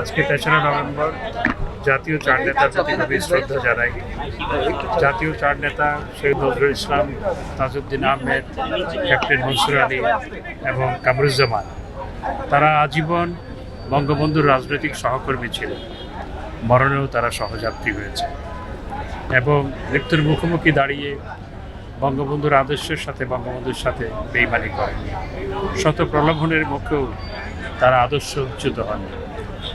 আজকে তেসরা নভেম্বর জাতীয় চার নেতার প্রতি গভীর শ্রদ্ধা জানাই। জাতীয় চার নেতা শহীদ নজরুল ইসলাম, তাজউদ্দিন আহমেদ, ক্যাপ্টেন মনসুর আলী এবং কামরুজ্জামান। তারা আজীবন বঙ্গবন্ধুর রাজনৈতিক সহকর্মী ছিলেন। মরণেও তারা সহযাত্রী হয়েছে। এবং মৃত্যুর মুখোমুখি দাঁড়িয়ে বঙ্গবন্ধুর আদর্শের সাথে বঙ্গবন্ধুর সাথে বেইমানি করেন। শত প্রলোভনের মুখেও তারা আদর্শচ্যুত হন।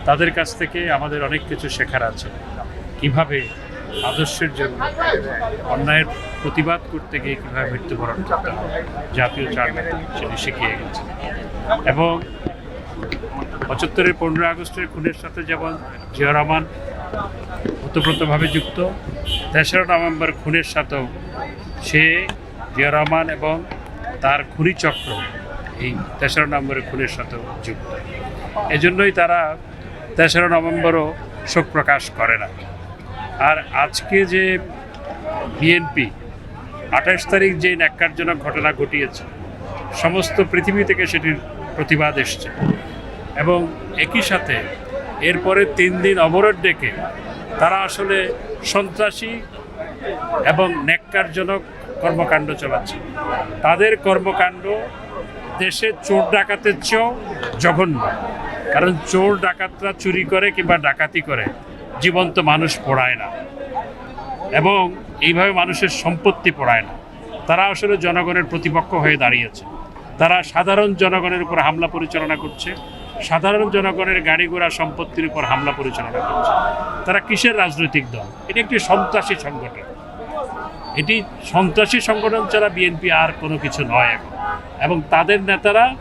তাদের কাছ থেকে আমাদের অনেক কিছু শেখার আছে। কীভাবে আদর্শের জন্য অন্যায়ের প্রতিবাদ করতে গিয়ে কীভাবে মৃত্যুবরণ করতে হয়, জাতীয় চার নেতা সেটি শিখিয়ে গেছে এবং পঁচাত্তরের পনেরো আগস্টের খুনের সাথে যেমন জিয়া রহমান ওতপ্রোতভাবে যুক্ত, তেসরা নভেম্বর খুনের সাথেও সে জিয়া রহমান এবং তার খুনি চক্র এই তেসরা নভেম্বরের খুনের সাথেও যুক্ত। এজন্যই তারা তেসরা নভেম্বরও শোক প্রকাশ করে না। আর আজকে যে বিএনপি আঠাশ তারিখ যে ন্যাক্কারজনক ঘটনা ঘটিয়েছে, সমস্ত পৃথিবী থেকে সেটির প্রতিবাদ এসছে। এবং একই সাথে এরপরে তিন দিন অবরোধ ডেকে তারা আসলে সন্ত্রাসী এবং ন্যাক্কারজনক কর্মকাণ্ড চালাচ্ছে। তাদের কর্মকাণ্ড দেশে চোর ডাকাতের চেয়েও জঘন্য। কারণ চোর ডাকাতরা চুরি করে কিংবা ডাকাতি করে, জীবন্ত মানুষ পড়ায় না। এবং এইভাবে মানুষের সম্পত্তি পড়ায় না। তারা আসলে জনগণের প্রতিপক্ষ হয়ে দাঁড়িয়েছে। তারা সাধারণ জনগণের উপর হামলা পরিচালনা করছে। সাধারণ জনগণের গাড়ি ঘোড়া সম্পত্তির উপর হামলা পরিচালনা করছে। তারা কিসের রাজনৈতিক দল? এটি একটি সন্ত্রাসী সংগঠন। এটি সন্ত্রাসী সংগঠন ছাড়া বিএনপি আর কোনো কিছু নয় এবং তাদের নেতারা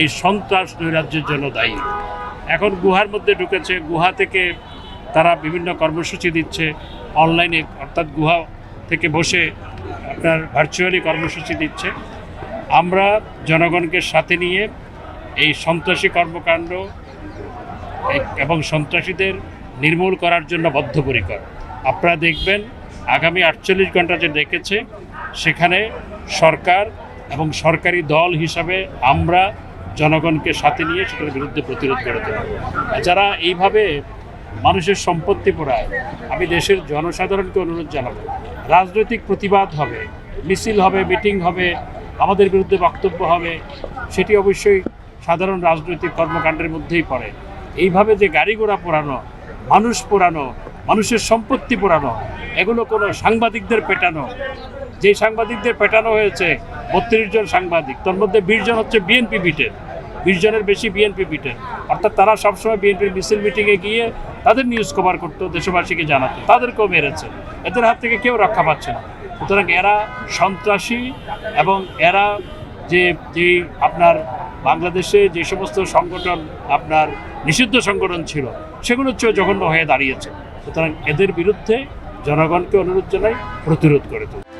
এই সন্ত্রাস নৈরাজ্যের জন্য দায়ী। এখন গুহার মধ্যে ঢুকেছে, গুহা থেকে তারা বিভিন্ন কর্মসূচি দিচ্ছে। অনলাইনে অর্থাৎ গুহা থেকে বসে আপনার ভার্চুয়ালি কর্মসূচি দিচ্ছে। আমরা জনগণকে সাথে নিয়ে এই সন্ত্রাসী কর্মকাণ্ড এবং সন্ত্রাসীদের নির্মূল করার জন্য বদ্ধপরিকর। আপনারা দেখবেন, আগামী আটচল্লিশ ঘণ্টা যে দেখেছে, সেখানে সরকার এবং সরকারি দল হিসাবে আমরা জনগণকে সাথে নিয়ে সেটার বিরুদ্ধে প্রতিরোধ করে দেব যারা এইভাবে মানুষের সম্পত্তি পোড়ায়, আমি দেশের জনসাধারণকে অনুরোধ জানাব, রাজনৈতিক প্রতিবাদ হবে, মিছিল হবে, মিটিং হবে, আমাদের বিরুদ্ধে বক্তব্য হবে, সেটি অবশ্যই সাধারণ রাজনৈতিক কর্মকাণ্ডের মধ্যেই পড়ে। এইভাবে যে গাড়ি ঘোড়া পোড়ানো, মানুষ পোড়ানো, মানুষের সম্পত্তি পোড়ানো, এগুলো কোনো সাংবাদিকদের পেটানো যে সাংবাদিকদের পেটানো হয়েছে, বত্রিশ জন সাংবাদিক, তার মধ্যে বিশ জন হচ্ছে বিএনপি বিটের বিশ জনের বেশি বিএনপি বিটের অর্থাৎ তারা সবসময় বিএনপির মিছিল মিটিংয়ে গিয়ে তাদের নিউজ কভার করতো, দেশবাসীকে জানাতো। তাদেরকেও মেরেছে। এদের হাত থেকে কেউ রক্ষা পাচ্ছে না। সুতরাং এরা সন্ত্রাসী এবং এরা যে যে আপনার বাংলাদেশে যে সমস্ত সংগঠন, আপনার নিষিদ্ধ সংগঠন ছিল, সেগুলো হচ্ছে জঘন্য হয়ে দাঁড়িয়েছে। সুতরাং এদের বিরুদ্ধে জনগণকে অনুরোধ জানাই, প্রতিরোধ করে তুলতে